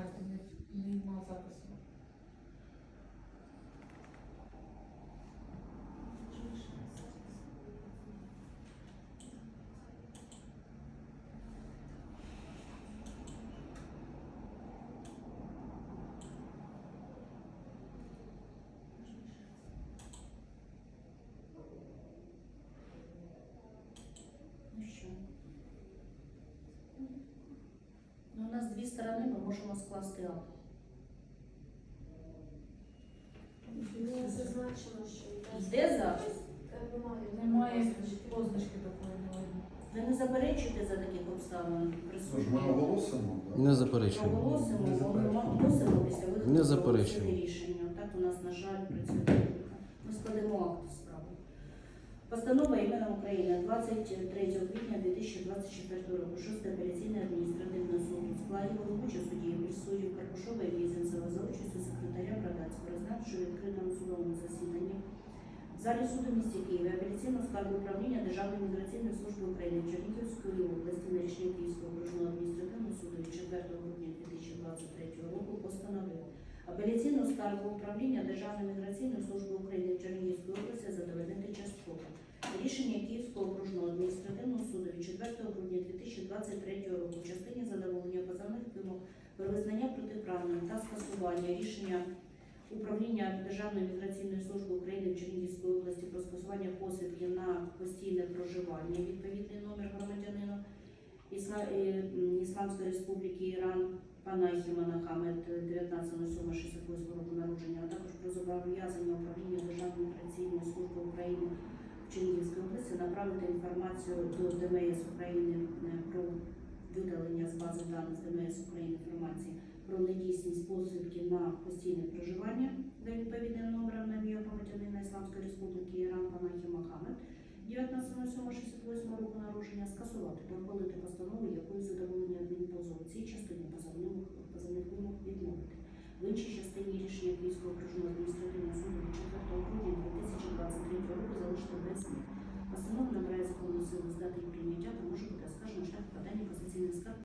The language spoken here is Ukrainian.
Чекайте, не, нема запису. Ну що? Ну, у нас дві сторони, ми можемо скласти акт. Не зазначено, що Йде запис? Немає. Позначки такої. Ви не заперечуєте за таких обставин Тож ми оголосимо, так? Не заперечуємо. Проголосимо, Не ми оголосимо після виходу Не рішення. Так у нас, на жаль, працює. техніка. Ми складемо акт справи. Постанова іменем України 23 квітня 2024 року. 6 апеляційний адміністративний суд у складі головуючого судді суддів Карпушова і Мізинцева за участю секретаря Брадацького розглянувши відкритому судовому засіданні в залі суду місті Києві апеляційного скаргу управління Державної міграційної служби України Чернігівської області на рішення Київського окружного адміністративного суду від 4 грудня 2023 року постановив апеляційну скаргу управління Державної міграційної служби України в Чернігівській області задовольнити частково. Рішення Київського окружного адміністративного суду від 4 грудня 2023 року в частині задоволення позовних вимог про визнання протиправним та скасування рішення управління Державної міграційної служби України в Чернігівській області про скасування посвідки на постійне проживання, відповідний номер громадянина е, Ісламської Республіки Іран Панахі Манахамед 19.07.68 року народження, а також про зобов'язання управління Державної міграційної служби України в Чернігівській області направити інформацію до ДМС України е, про видалення з бази даних з ДМС України інформації про недійсність посвідки на постійне проживання за відповідним номером на ім'я громадянина Ісламської Республіки Іран Панахі Мохаммед 19.07.68 року народження скасувати та ухвалити постанову, якою задоволено в іншій частині рішення Київського окружного адміністративного